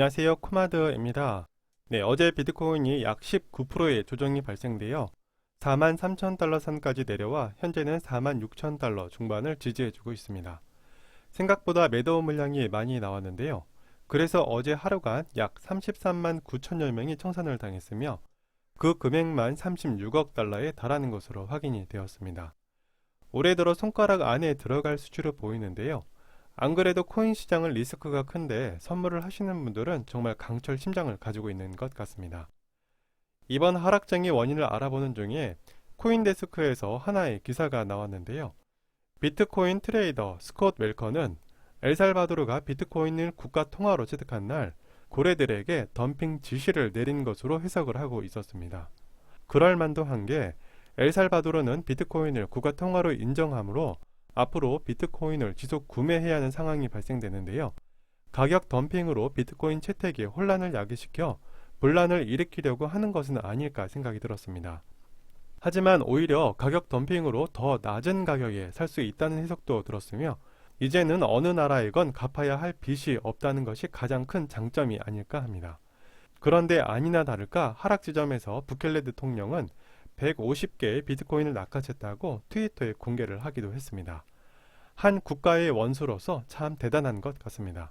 안녕하세요. 코마드입니다. 네, 어제 비트코인이 약 19%의 조정이 발생되어 4만 3천 달러 선까지 내려와 현재는 4만 6천 달러 중반을 지지해주고 있습니다. 생각보다 매도 물량이 많이 나왔는데요. 그래서 어제 하루간 약 33만 9천여 명이 청산을 당했으며 그 금액만 36억 달러에 달하는 것으로 확인이 되었습니다. 올해 들어 손가락 안에 들어갈 수치로 보이는데요. 안 그래도 코인 시장은 리스크가 큰데 선물을 하시는 분들은 정말 강철 심장을 가지고 있는 것 같습니다. 이번 하락장의 원인을 알아보는 중에 코인데스크에서 하나의 기사가 나왔는데요. 비트코인 트레이더 스콧 웰커는 엘살바도르가 비트코인을 국가 통화로 취득한 날 고래들에게 덤핑 지시를 내린 것으로 해석을 하고 있었습니다. 그럴 만도 한 게 엘살바도르는 비트코인을 국가 통화로 인정하므로 앞으로 비트코인을 지속 구매해야 하는 상황이 발생되는데요. 가격 덤핑으로 비트코인 채택에 혼란을 야기시켜 분란을 일으키려고 하는 것은 아닐까 생각이 들었습니다. 하지만 오히려 가격 덤핑으로 더 낮은 가격에 살 수 있다는 해석도 들었으며 이제는 어느 나라에건 갚아야 할 빚이 없다는 것이 가장 큰 장점이 아닐까 합니다. 그런데 아니나 다를까 하락 지점에서 부켈레 대통령은 150개의 비트코인을 낚아챘다고 트위터에 공개를 하기도 했습니다. 한 국가의 원수로서 참 대단한 것 같습니다.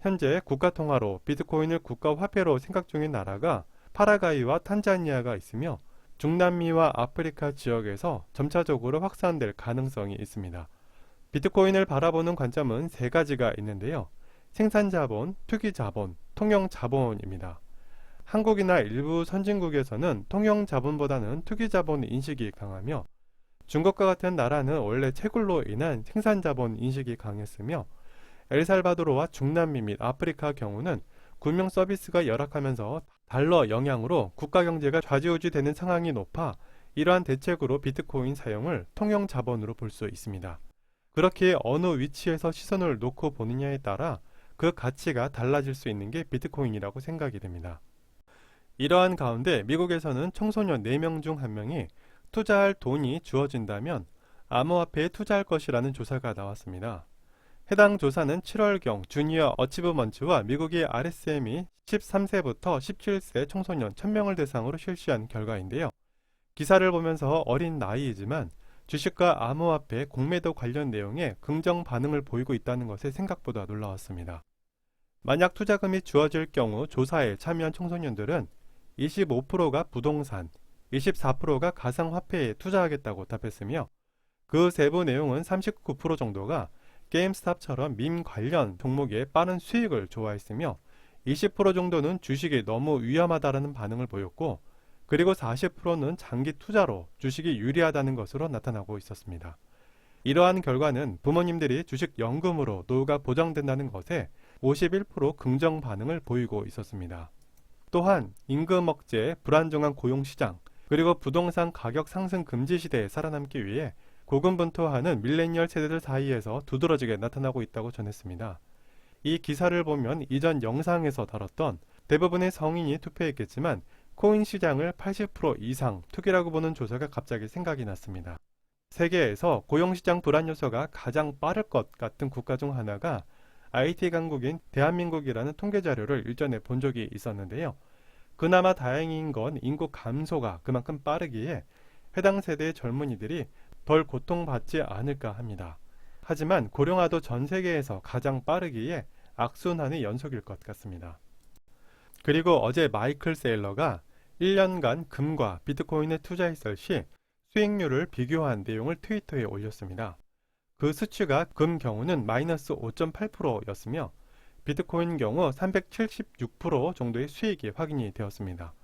현재 국가통화로 비트코인을 국가화폐로 생각 중인 나라가 파라과이와 탄자니아가 있으며 중남미와 아프리카 지역에서 점차적으로 확산될 가능성이 있습니다. 비트코인을 바라보는 관점은 세 가지가 있는데요. 생산 자본, 투기 자본, 통용자본입니다. 한국이나 일부 선진국에서는 통용자본보다는 투기 자본 인식이 강하며 중국과 같은 나라는 원래 채굴로 인한 생산 자본 인식이 강했으며 엘살바도르와 중남미 및 아프리카 경우는 금융 서비스가 열악하면서 달러 영향으로 국가 경제가 좌지우지 되는 상황이 높아 이러한 대책으로 비트코인 사용을 통용 자본으로 볼 수 있습니다. 그렇게 어느 위치에서 시선을 놓고 보느냐에 따라 그 가치가 달라질 수 있는 게 비트코인이라고 생각이 됩니다. 이러한 가운데 미국에서는 청소년 4명 중 1명이 투자할 돈이 주어진다면 암호화폐에 투자할 것이라는 조사가 나왔습니다. 해당 조사는 7월경 주니어 어치브먼츠와 미국의 RSM이 13세부터 17세 청소년 1000명을 대상으로 실시한 결과인데요. 기사를 보면서 어린 나이이지만 주식과 암호화폐 공매도 관련 내용에 긍정 반응을 보이고 있다는 것에 생각보다 놀라웠습니다. 만약 투자금이 주어질 경우 조사에 참여한 청소년들은 25%가 부동산, 24%가 가상화폐에 투자하겠다고 답했으며 그 세부 내용은 39% 정도가 게임스탑처럼 밈 관련 종목에 빠른 수익을 좋아했으며 20% 정도는 주식이 너무 위험하다라는 반응을 보였고 그리고 40%는 장기 투자로 주식이 유리하다는 것으로 나타나고 있었습니다. 이러한 결과는 부모님들이 주식 연금으로 노후가 보장된다는 것에 51% 긍정 반응을 보이고 있었습니다. 또한 임금 억제, 불안정한 고용 시장, 그리고 부동산 가격 상승 금지 시대에 살아남기 위해 고군분투하는 밀레니얼 세대들 사이에서 두드러지게 나타나고 있다고 전했습니다. 이 기사를 보면 이전 영상에서 다뤘던 대부분의 성인이 투표했겠지만 코인 시장을 80% 이상 투기라고 보는 조사가 갑자기 생각이 났습니다. 세계에서 고용시장 불안 요소가 가장 빠를 것 같은 국가 중 하나가 IT 강국인 대한민국이라는 통계 자료를 일전에 본 적이 있었는데요. 그나마 다행인 건 인구 감소가 그만큼 빠르기에 해당 세대의 젊은이들이 덜 고통받지 않을까 합니다. 하지만 고령화도 전 세계에서 가장 빠르기에 악순환의 연속일 것 같습니다. 그리고 어제 마이클 세일러가 1년간 금과 비트코인에 투자했을 시 수익률을 비교한 내용을 트위터에 올렸습니다. 그 수치가 금 경우는 마이너스 5.8%였으며 비트코인 경우 376% 정도의 수익이 확인이 되었습니다.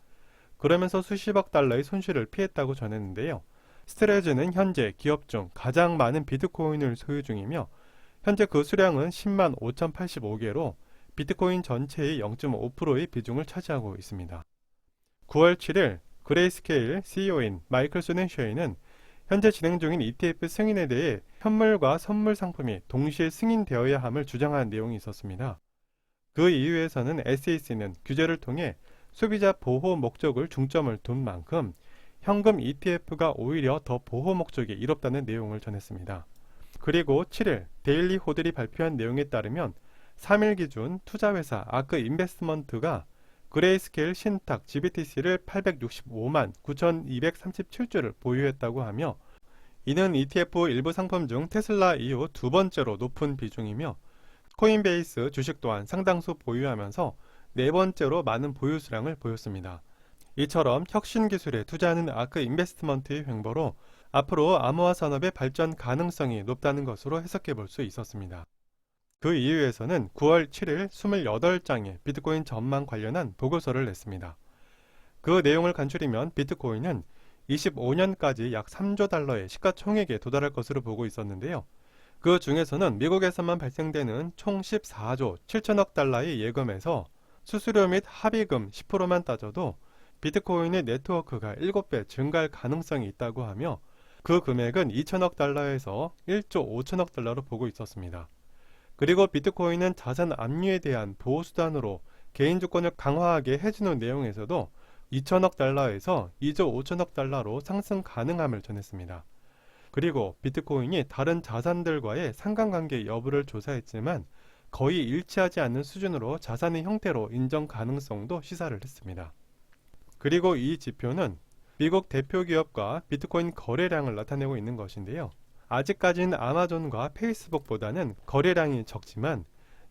그러면서 수십억 달러의 손실을 피했다고 전했는데요. 스트레즈는 현재 기업 중 가장 많은 비트코인을 소유 중이며 현재 그 수량은 10만 5,085개로 비트코인 전체의 0.5%의 비중을 차지하고 있습니다. 9월 7일 그레이스케일 CEO인 마이클 소넨쉐이는 현재 진행 중인 ETF 승인에 대해 현물과 선물 상품이 동시에 승인되어야 함을 주장한 내용이 있었습니다. 그 이유에서는 SEC는 규제를 통해 소비자 보호 목적을 중점을 둔 만큼 현금 ETF가 오히려 더 보호 목적이 이롭다는 내용을 전했습니다. 그리고 7일 데일리 호들이 발표한 내용에 따르면 3일 기준 투자회사 아크 인베스트먼트가 그레이스케일 신탁 GBTC를 865만 9,237주를 보유했다고 하며 이는 ETF 일부 상품 중 테슬라 이후 두 번째로 높은 비중이며 코인베이스 주식 또한 상당수 보유하면서 네 번째로 많은 보유 수량을 보였습니다. 이처럼 혁신 기술에 투자하는 아크 인베스트먼트의 횡보로 앞으로 암호화 산업의 발전 가능성이 높다는 것으로 해석해 볼 수 있었습니다. 그 이유에서는 9월 7일 28장의 비트코인 전망 관련한 보고서를 냈습니다. 그 내용을 간추리면 비트코인은 25년까지 약 3조 달러의 시가총액에 도달할 것으로 보고 있었는데요. 그 중에서는 미국에서만 발생되는 총 14조 7천억 달러의 예금에서 수수료 및 합의금 10%만 따져도 비트코인의 네트워크가 7배 증가할 가능성이 있다고 하며 그 금액은 2천억 달러에서 1조 5천억 달러로 보고 있었습니다. 그리고 비트코인은 자산 압류에 대한 보호 수단으로 개인 주권을 강화하게 해주는 내용에서도 2천억 달러에서 2조 5천억 달러로 상승 가능함을 전했습니다. 그리고 비트코인이 다른 자산들과의 상관관계 여부를 조사했지만 거의 일치하지 않는 수준으로 자산의 형태로 인정 가능성도 시사를 했습니다. 그리고 이 지표는 미국 대표 기업과 비트코인 거래량을 나타내고 있는 것인데요. 아직까지는 아마존과 페이스북보다는 거래량이 적지만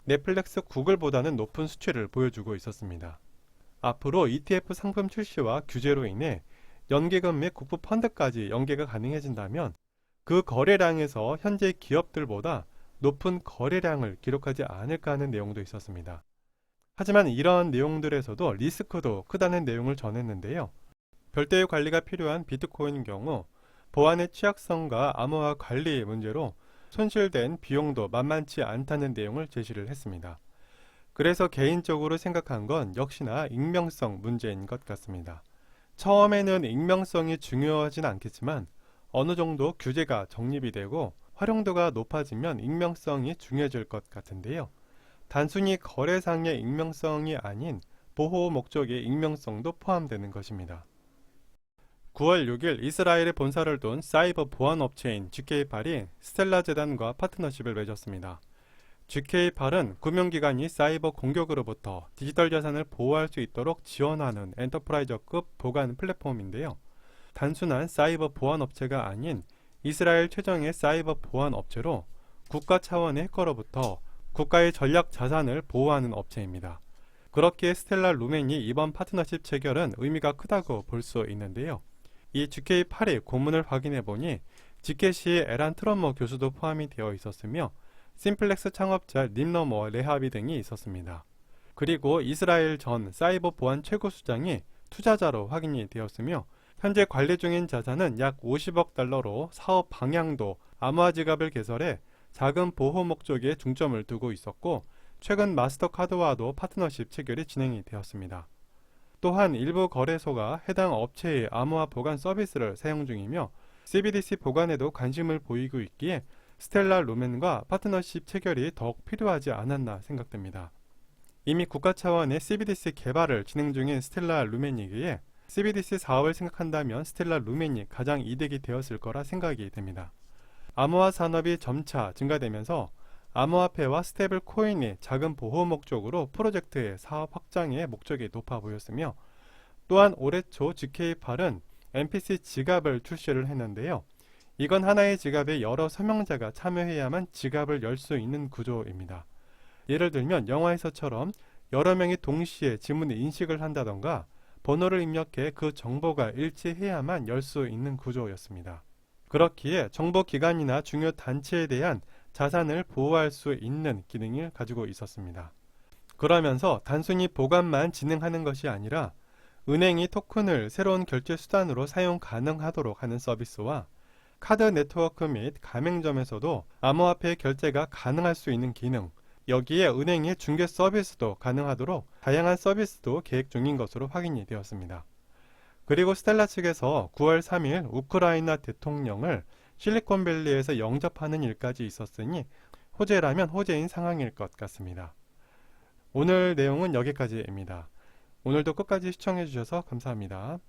넷플릭스, 구글보다는 높은 수치를 보여주고 있었습니다. 앞으로 ETF 상품 출시와 규제로 인해 연계금 및 국부 펀드까지 연계가 가능해진다면 그 거래량에서 현재 기업들보다 높은 거래량을 기록하지 않을까 하는 내용도 있었습니다. 하지만 이러한 내용들에서도 리스크도 크다는 내용을 전했는데요. 별도의 관리가 필요한 비트코인 경우 보안의 취약성과 암호화 관리 문제로 손실된 비용도 만만치 않다는 내용을 제시를 했습니다. 그래서 개인적으로 생각한 건 역시나 익명성 문제인 것 같습니다. 처음에는 익명성이 중요하진 않겠지만 어느 정도 규제가 정립이 되고 활용도가 높아지면 익명성이 중요해질 것 같은데요. 단순히 거래상의 익명성이 아닌 보호 목적의 익명성도 포함되는 것입니다. 9월 6일 이스라엘에 본사를 둔 사이버 보안 업체인 GK8이 스텔라 재단과 파트너십을 맺었습니다. GK8은 금융기관이 사이버 공격으로부터 디지털 자산을 보호할 수 있도록 지원하는 엔터프라이저급 보관 플랫폼인데요. 단순한 사이버 보안 업체가 아닌 이스라엘 최정의 사이버 보안 업체로 국가 차원의 해커로부터 국가의 전략 자산을 보호하는 업체입니다. 그렇기에 스텔라 루멘이 이번 파트너십 체결은 의미가 크다고 볼 수 있는데요. 이 GK8의 고문을 확인해 보니 GKC의 에란 트럼머 교수도 포함이 되어 있었으며 심플렉스 창업자 림너머 레하비 등이 있었습니다. 그리고 이스라엘 전 사이버 보안 최고수장이 투자자로 확인이 되었으며 현재 관리 중인 자산은 약 50억 달러로 사업 방향도 암호화 지갑을 개설해 자금 보호 목적에 중점을 두고 있었고 최근 마스터카드와도 파트너십 체결이 진행이 되었습니다. 또한 일부 거래소가 해당 업체의 암호화 보관 서비스를 사용 중이며 CBDC 보관에도 관심을 보이고 있기에 스텔라 루멘과 파트너십 체결이 더욱 필요하지 않았나 생각됩니다. 이미 국가 차원의 CBDC 개발을 진행 중인 스텔라 루멘이기에 CBDC 사업을 생각한다면 스텔라 루멘이 가장 이득이 되었을 거라 생각이 됩니다. 암호화 산업이 점차 증가되면서 암호화폐와 스테이블 코인이 자금 보호 목적으로 프로젝트의 사업 확장의 목적이 높아 보였으며 또한 올해 초 GK8은 NPC 지갑을 출시를 했는데요. 이건 하나의 지갑에 여러 서명자가 참여해야만 지갑을 열 수 있는 구조입니다. 예를 들면 영화에서처럼 여러 명이 동시에 지문을 인식을 한다던가 번호를 입력해 그 정보가 일치해야만 열 수 있는 구조였습니다. 그렇기에 정보기관이나 중요 단체에 대한 자산을 보호할 수 있는 기능을 가지고 있었습니다. 그러면서 단순히 보관만 진행하는 것이 아니라 은행이 토큰을 새로운 결제 수단으로 사용 가능하도록 하는 서비스와 카드 네트워크 및 가맹점에서도 암호화폐 결제가 가능할 수 있는 기능, 여기에 은행의 중개 서비스도 가능하도록 다양한 서비스도 계획 중인 것으로 확인이 되었습니다. 그리고 스텔라 측에서 9월 3일 우크라이나 대통령을 실리콘밸리에서 영접하는 일까지 있었으니 호재라면 호재인 상황일 것 같습니다. 오늘 내용은 여기까지입니다. 오늘도 끝까지 시청해주셔서 감사합니다.